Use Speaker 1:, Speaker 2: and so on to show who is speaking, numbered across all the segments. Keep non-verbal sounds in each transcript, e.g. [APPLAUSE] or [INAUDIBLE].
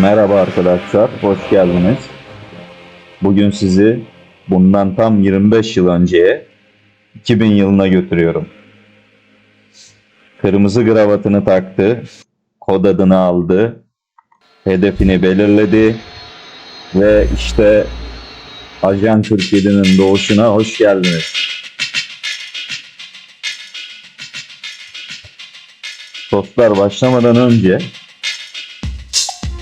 Speaker 1: Merhaba arkadaşlar, hoş geldiniz. Bugün sizi bundan tam 25 yıl önceye 2000 yılına götürüyorum. Kırmızı kravatını taktı, kod adını aldı, hedefini belirledi ve işte Ajan 47'nin doğuşuna hoş geldiniz. Dostlar başlamadan önce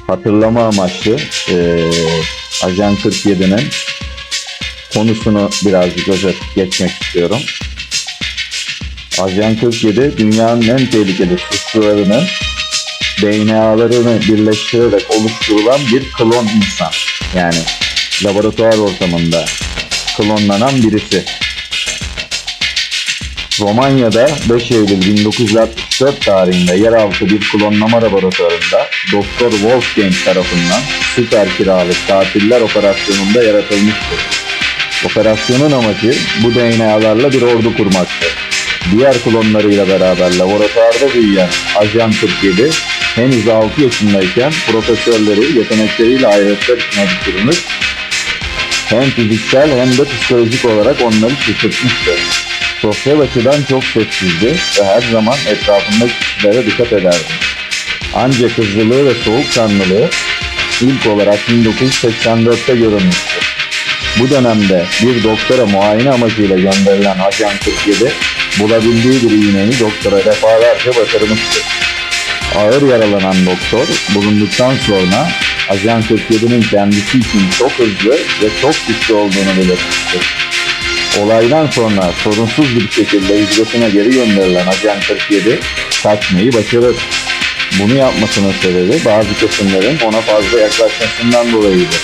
Speaker 1: hatırlama amaçlı eee Ajan 47'nin konusunu birazcık özet geçmek istiyorum. Ajan 47 dünyanın en tehlikeli suçlularının DNA'larını birleştirerek oluşturulan bir klon insan. Yani laboratuvar ortamında klonlanan birisi. Romanya'da 5 Eylül 1964 tarihinde yeraltı bir klonlama laboratuvarında Doktor Wolfgang tarafından süper kiralık katiller operasyonunda yaratılmıştır. Operasyonun amacı bu DNA'larla bir ordu kurmaktı. Diğer klonlarıyla beraber laboratuvarda büyüyen Ajan 47 henüz 6 yaşındayken profesörleri yetenekleriyle hayretler içine düşürmüş hem fiziksel hem de psikolojik olarak onları şaşırtmıştı. Sosyal açıdan çok sessizdi ve her zaman etrafındaki kişilere dikkat ederdi. Ancak hızlılığı ve soğukkanlılığı ilk olarak 1984'te görülmüştü. Bu dönemde bir doktora muayene amacıyla gönderilen Ajan 47 bulabildiği bir iğneyi doktora defalarca batırmıştı. Ağır yaralanan doktor bulunduktan sonra Ajan 47'nin kendisi için çok hızlı ve çok güçlü olduğunu belirtmiştir. Olaydan sonra sorunsuz bir şekilde hücresine geri gönderilen Ajan 47 kaçmayı başarır. Bunu yapmasının sebebi bazı kesimlerin ona fazla yaklaşmasından dolayıdır.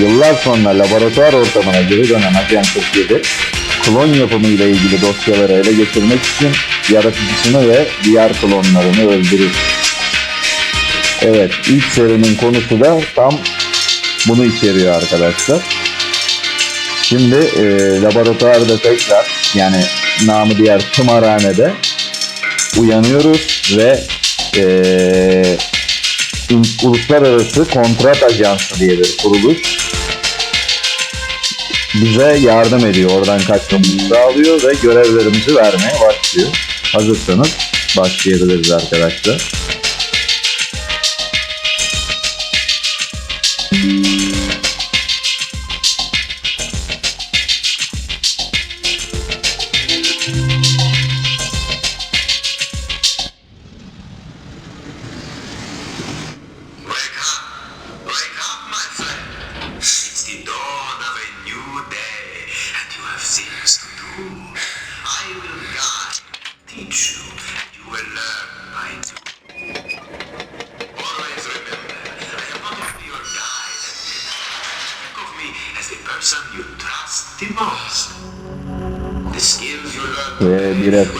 Speaker 1: Yıllar sonra laboratuvar ortamına geri dönen Ajan 47, klon yapımı ile ilgili dosyaları ele geçirmek için yaratıcısını ve diğer klonlarını öldürür. Evet, ilk serinin konusu da tam bunu içeriyor arkadaşlar. Şimdi e, laboratuvarda tekrar yani namı diğer tımarhanede uyanıyoruz ve e, Uluslararası Kontrat Ajansı diye bir kuruluş bize yardım ediyor. Oradan kaçmamızı sağlıyor ve görevlerimizi vermeye başlıyor. Hazırsanız başlayabiliriz arkadaşlar.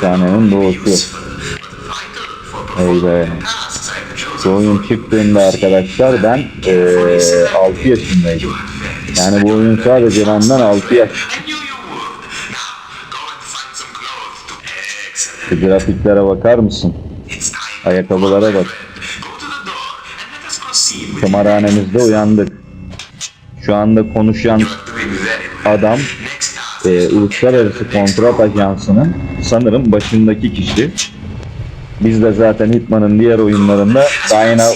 Speaker 1: Efsanenin doğuşu.
Speaker 2: useful, but vital for
Speaker 1: Ey be.
Speaker 2: performing the tasks I've chosen
Speaker 1: Bu oyun çıktığında arkadaşlar ben e, 6 yaşındaydım. Yani bu oyun sadece benden 6 yaş. Şu grafiklere bakar mısın? Ayakkabılara bak. Kumarhanemizde uyandık. Şu anda konuşan adam. E, Uluslararası Kontrat Ajansı'nın sanırım başındaki kişi. Biz de zaten Hitman'ın diğer oyunlarında Diana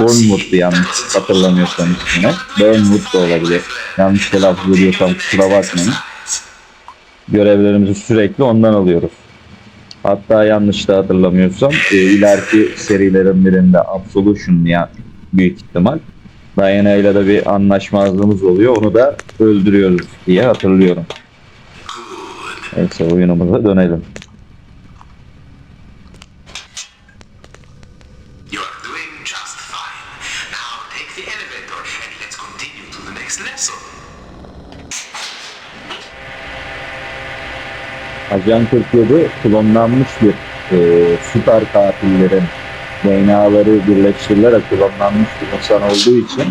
Speaker 1: Bournemouth'tu yanlış hatırlamıyorsam ismini. Bournemouth da olabilir. Yanlış telaffuz ediyorsam kusura bakmayın. Görevlerimizi sürekli ondan alıyoruz. Hatta yanlış da hatırlamıyorsam e, ileriki serilerin birinde Absolution ya büyük ihtimal. Diana ile de bir anlaşmazlığımız oluyor. Onu da öldürüyoruz diye hatırlıyorum. Neyse oyunumuza dönelim. Ajan 47 klonlanmış bir e, süper katillerin DNA'ları birleştirilerek klonlanmış bir insan olduğu için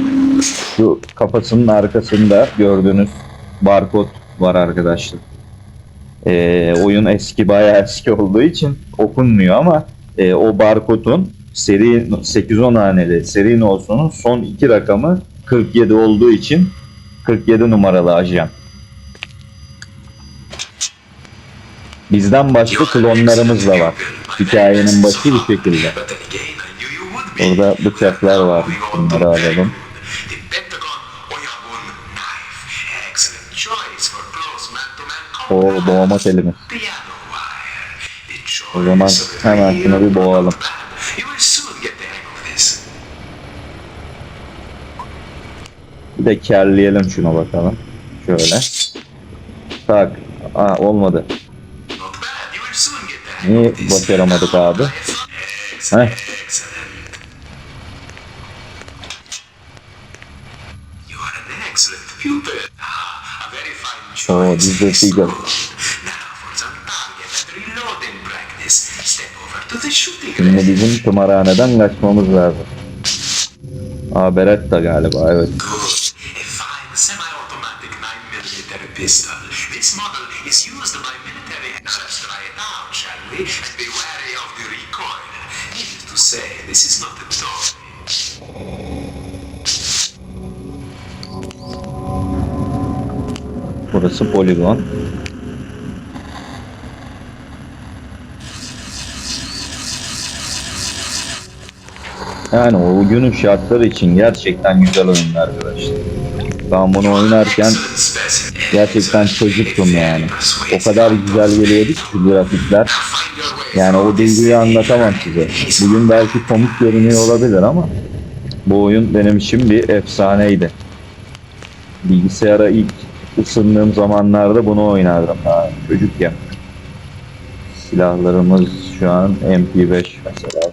Speaker 1: şu kafasının arkasında gördüğünüz barkod var arkadaşlar. E, oyun eski bayağı eski olduğu için okunmuyor ama e, o barkodun seri 8-10 haneli seri nosunun son iki rakamı 47 olduğu için 47 numaralı ajan. Bizden başka klonlarımız da var. Hikayenin başı bu şekilde. Orada bıçaklar var. Bunları alalım. O boğma telimiz. O zaman hemen şunu bir boğalım. Bir de kerleyelim şuna bakalım. Şöyle. Tak. Aa olmadı. Niye başaramadık abi? Heh.
Speaker 2: To the shooting
Speaker 1: Şimdi bizim tımarhaneden kaçmamız lazım. Aa Beretta galiba evet.
Speaker 2: Good. A fine semi-automatic 9mm pistol. This is used by military.
Speaker 1: Burası poligon. Yani o günün şartları için gerçekten güzel oyunlar arkadaşlar. Ben bunu oynarken gerçekten çocuktum yani. O kadar güzel geliyordu ki grafikler. Yani o duyguyu anlatamam size. Bugün belki komik görünüyor olabilir ama bu oyun benim için bir efsaneydi. Bilgisayara ilk ısındığım zamanlarda bunu oynardım daha çocukken. Silahlarımız şu an MP5 mesela.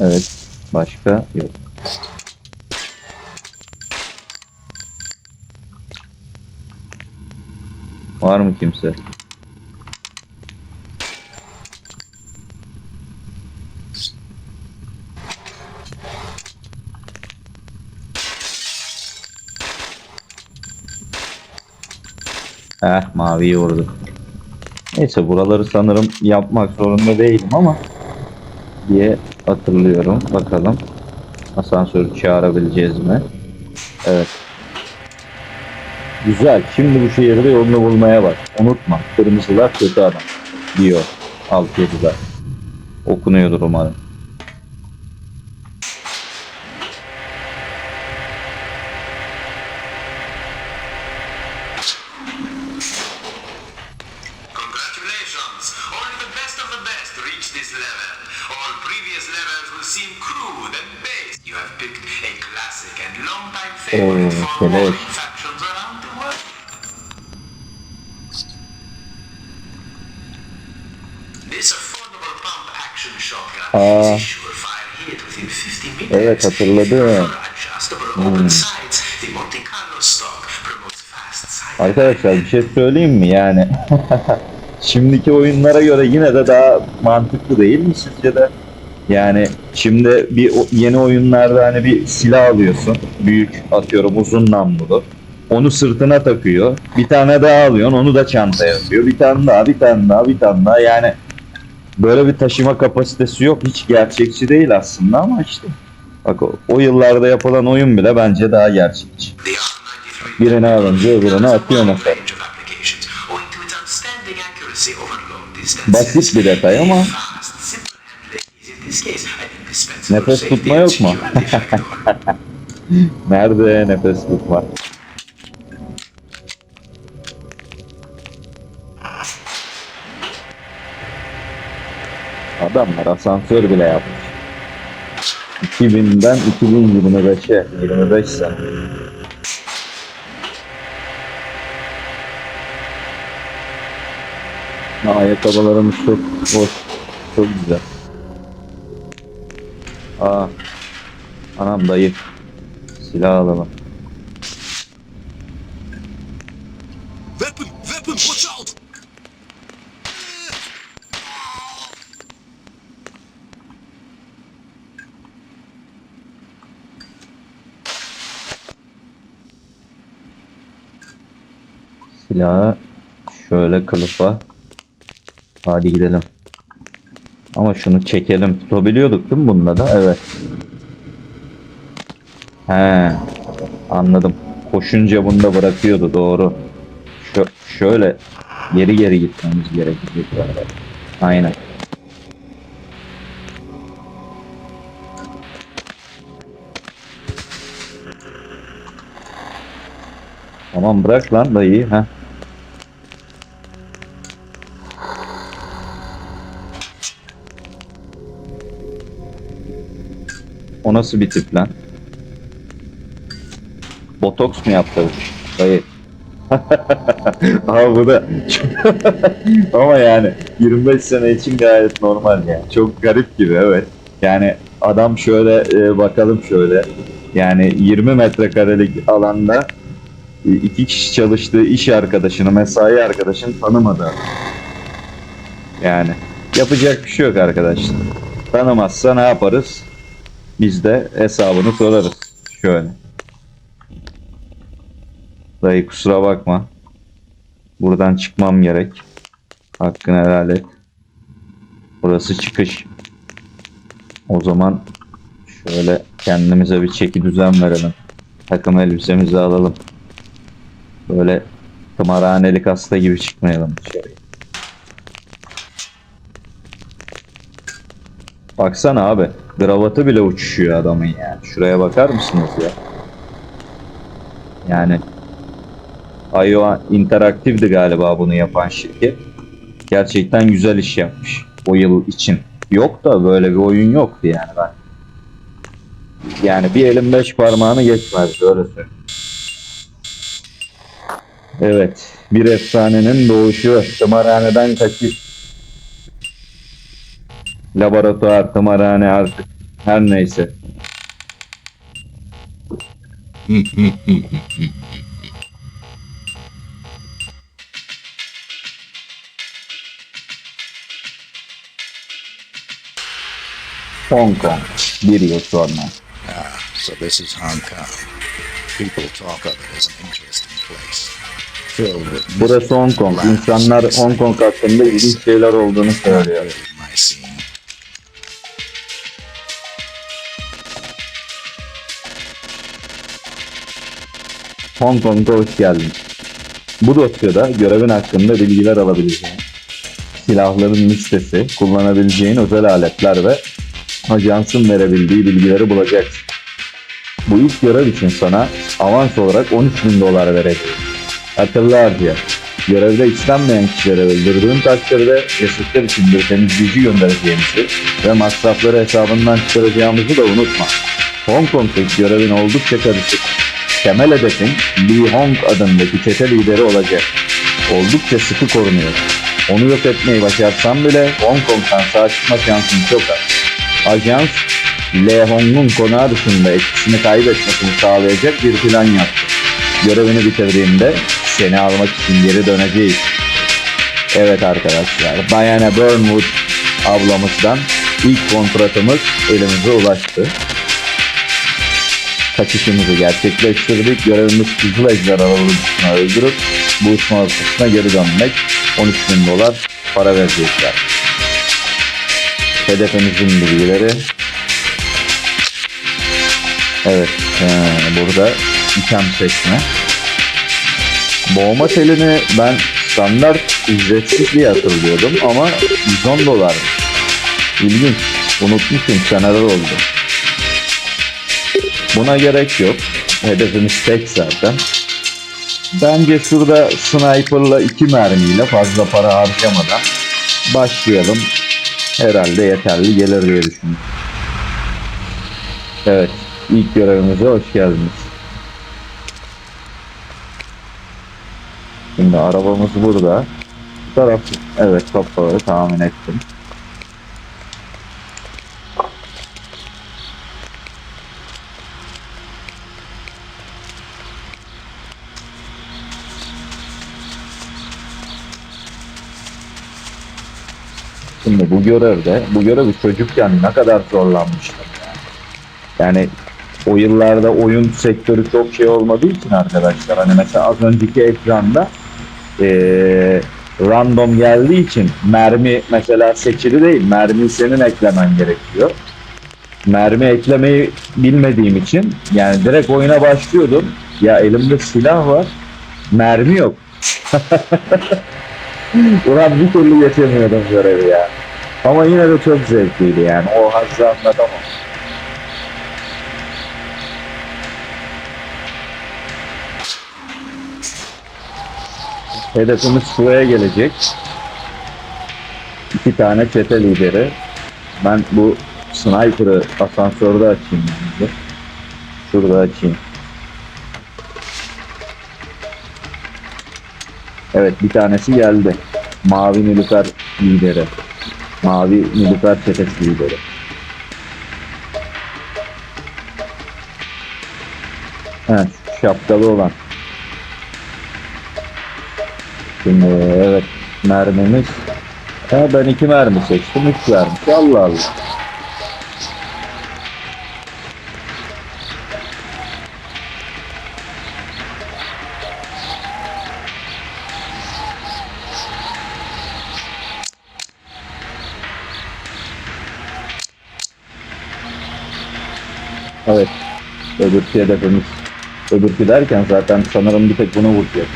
Speaker 1: Evet. Başka yok. Var mı kimse? Eh maviyi vurdu. Neyse buraları sanırım yapmak zorunda değilim ama diye hatırlıyorum. Bakalım asansörü çağırabileceğiz mi? Evet. Güzel. Şimdi bu şehirde yolunu bulmaya bak. Unutma. Kırmızılar kötü adam. Diyor. Alt yazıda. Okunuyordur umarım.
Speaker 2: Monte Carlo stock promotes fast sight.
Speaker 1: Arkadaşlar bir şey söyleyeyim mi yani? [LAUGHS] Şimdiki oyunlara göre yine de daha mantıklı değil mi sizce de? Yani şimdi bir yeni oyunlarda hani bir silah alıyorsun. Büyük atıyorum uzun namlulu. Onu sırtına takıyor. Bir tane daha alıyorsun. Onu da çantaya atıyor. Bir tane daha, bir tane daha, bir tane daha. Yani böyle bir taşıma kapasitesi yok. Hiç gerçekçi değil aslında ama işte. Bak o, o yıllarda yapılan oyun bile bence daha gerçekçi.
Speaker 2: The R93
Speaker 1: Birini alınca öbürünü atıyor mesela. Basit bir detay ama Nefes tutma yok mu? [LAUGHS] Nerede nefes tutma? Adamlar asansör bile yapmış. 2000'den 2025'e 25 sene. Ayakkabılarımız çok hoş. Çok güzel. Aa. Anam dayı. Silah alalım.
Speaker 3: Weapon! Weapon! Watch out!
Speaker 1: Silahı şöyle kılıfa. Hadi gidelim. Ama şunu çekelim. Tutabiliyorduk değil mi bunda da? Evet. He. Anladım. Koşunca bunda bırakıyordu doğru. Şö şöyle geri geri gitmemiz gerekecek. Aynen. Tamam bırak lan dayıyı. ha. O nasıl bir tip lan? Botoks mu yaptı? Dayı. [LAUGHS] Abi bu da [LAUGHS] ama yani 25 sene için gayet normal yani. Çok garip gibi evet. Yani adam şöyle e, bakalım şöyle. Yani 20 metrekarelik alanda e, iki kişi çalıştığı iş arkadaşını, mesai arkadaşını tanımadı. Yani yapacak bir şey yok arkadaşlar. Tanımazsa ne yaparız? Biz de hesabını sorarız. Şöyle. Dayı kusura bakma. Buradan çıkmam gerek. Hakkını helal et. Burası çıkış. O zaman şöyle kendimize bir çeki düzen verelim. Takım elbisemizi alalım. Böyle tımarhanelik hasta gibi çıkmayalım. Baksana abi. Kravatı bile uçuşuyor adamın yani. Şuraya bakar mısınız ya? Yani IO Interactive'di galiba bunu yapan şirket. Gerçekten güzel iş yapmış. O yıl için. Yok da böyle bir oyun yoktu yani ben. Yani bir elin beş parmağını geçmezdi öyle söyleyeyim. Evet. Bir efsanenin doğuşu. Tımarhaneden kaçış. Laboratuvar, tımarhane artık. Her neyse. Hong Kong. Bir yıl sonra.
Speaker 3: Ah, so this is Hong Kong. People talk of it as an interesting place.
Speaker 1: Burası Hong Kong. İnsanlar Hong Kong hakkında ilginç şeyler olduğunu söylüyor. Hong Kong'a hoş geldin. Bu dosyada görevin hakkında bilgiler alabileceğin, silahların listesi, kullanabileceğin özel aletler ve ajansın verebildiği bilgileri bulacaksın. Bu ilk görev için sana avans olarak 13 bin dolar vereceğiz. Akıllı harcaya. Görevde istenmeyen kişilere öldürdüğün takdirde cesetler için bir temizleyici göndereceğimizi ve masrafları hesabından çıkaracağımızı da unutma. Hong Kong'daki görevin oldukça karışık. Temel hedefin Lee Hong adındaki çete lideri olacak. Oldukça sıkı korunuyor. Onu yok etmeyi başarsan bile Hong Kong'dan sağ çıkma şansın çok az. Ajans, Lee Hong'un konağı dışında etkisini kaybetmesini sağlayacak bir plan yaptı. Görevini bitirdiğinde seni almak için geri döneceğiz. Evet arkadaşlar, Diana Burnwood ablamızdan ilk kontratımız elimize ulaştı kaçışımızı gerçekleştirdik. Görevimiz Kızıl Ejderhalarını öldürüp bu uçma noktasına geri dönmek. 13 bin dolar para verecekler. Hedefimizin bilgileri. Evet, ee, burada item seçme. Boğma telini ben standart ücretsiz diye hatırlıyordum ama 110 dolar. İlginç. Unutmuşum seneler oldu. Buna gerek yok. Hedefimiz tek zaten. Bence şurada sniper'la iki mermiyle fazla para harcamadan başlayalım. Herhalde yeterli gelir diye düşünüyorum. Evet, ilk görevimize hoş geldiniz. Şimdi arabamız burada. Bu taraf, evet kapalı tahmin ettim. Şimdi bu görevde, bu görevi çocukken ne kadar zorlanmıştım yani. O yıllarda oyun sektörü çok şey olmadığı için arkadaşlar hani mesela az önceki ekranda eee, random geldiği için mermi mesela seçili değil. Mermiyi senin eklemen gerekiyor. Mermi eklemeyi bilmediğim için yani direkt oyuna başlıyordum. Ya elimde silah var. Mermi yok. [LAUGHS] Ulan bir türlü geçemiyordum görevi ya. Ama yine de çok zevkliydi yani. O hazzı anlatamam. Hedefimiz şuraya gelecek. İki tane çete lideri. Ben bu sniper'ı asansörde açayım. Şurada açayım. Evet bir tanesi geldi. Mavi Nilüfer lideri. Mavi Nilüfer çetesi lideri. Evet şapkalı olan. Şimdi evet mermimiz. Ha, ben iki mermi seçtim. Üç vermiş. Allah Allah. Evet. Öbürkü hedefimiz. Öbürkü derken zaten sanırım bir tek bunu vuracak.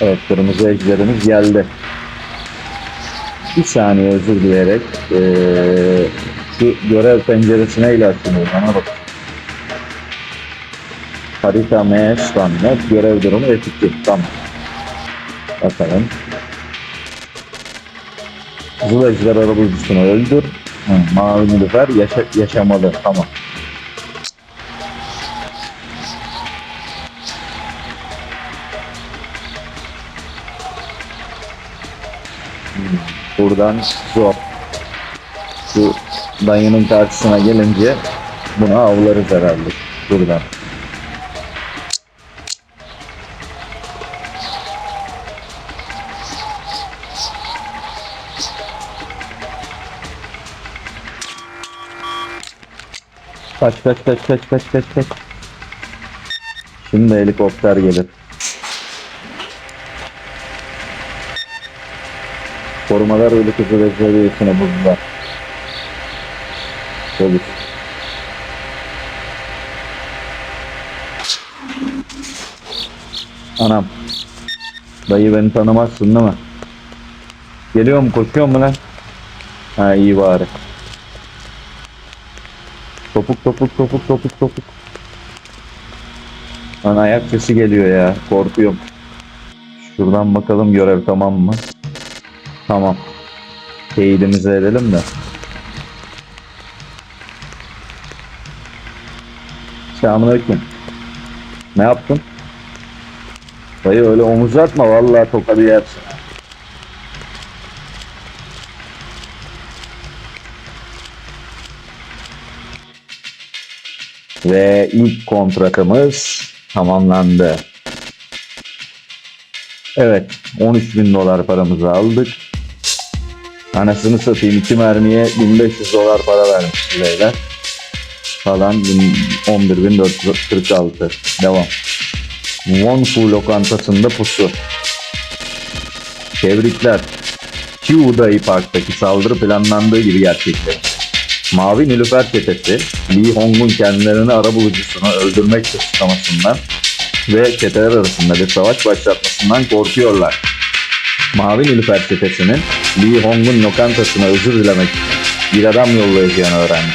Speaker 1: Evet kırmızı ejderimiz geldi. Bir saniye özür dileyerek eee, şu görev penceresine ile açılıyor. Bana bak. Harita M standart görev durumu etikli. Tamam. Bakalım. Kızıl ejder arabulucusunu öldür. Hı, mavi nilüfer yaşa yaşamalı. Tamam. Buradan zor. Şu dayının karşısına gelince bunu avlarız herhalde. Buradan. Kaç kaç kaç kaç kaç kaç kaç. Şimdi helikopter gelir. Korumalar ölü kızı ve seviyesine buldular. Çabuk. Anam. Dayı beni tanımazsın değil mi? Geliyor koşuyor mu lan? Ha iyi bari. Topuk topuk topuk topuk topuk. Lan ayak sesi geliyor ya. Korkuyorum. Şuradan bakalım görev tamam mı? Tamam. Teyidimizi edelim de. Selamünaleyküm. Ne yaptın? Dayı öyle omuz atma vallahi tokadı yersin. Ve ilk kontratımız tamamlandı. Evet 13 bin dolar paramızı aldık. Anasını satayım iki mermiye 1500 dolar para vermiş beyler. Falan 11.446 devam. Wonfu lokantasında pusu. Tebrikler. Chiudai Park'taki saldırı planlandığı gibi gerçekleşti. Mavi Nilüfer çetesi, Lee Hong'un kendilerini arabulucusunu öldürmek suçlamasından ve çeteler arasında bir savaş başlatmasından korkuyorlar. Mavi Nilüfer çetesinin Lee Hong'un lokantasına özür dilemek için bir adam yollayacağını öğrendi.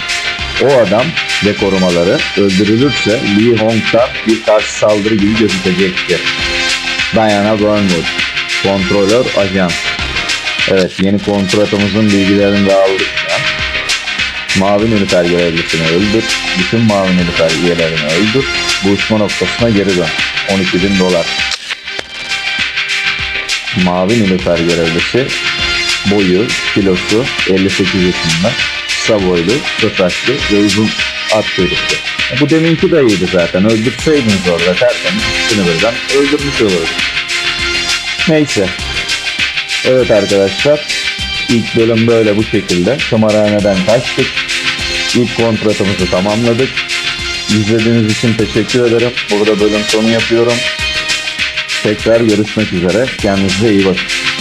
Speaker 1: O adam ve korumaları öldürülürse Lee Hong'dan bir karşı saldırı gibi gözükecektir. Diana Burnwood, kontrolör ajan. Evet yeni kontratımızın bilgilerini de aldık. Mavi Nilüfer görevlisini öldür. Bütün Mavi Nilüfer üyelerini öldür. Buluşma noktasına geri dön. 12 bin dolar. Mavi Nilüfer görevlisi boyu, kilosu 58 yaşında. Kısa boylu, kısaçlı ve uzun at kuyruklu. Bu deminki de iyiydi zaten. Öldürseydiniz orada tertemiz ikisini birden öldürmüş olurduk. Neyse. Evet arkadaşlar. İlk bölüm böyle bu şekilde. Tımarhaneden kaçtık. İlk kontratımızı tamamladık. İzlediğiniz için teşekkür ederim. Burada bölüm sonu yapıyorum. Tekrar görüşmek üzere. Kendinize iyi bakın.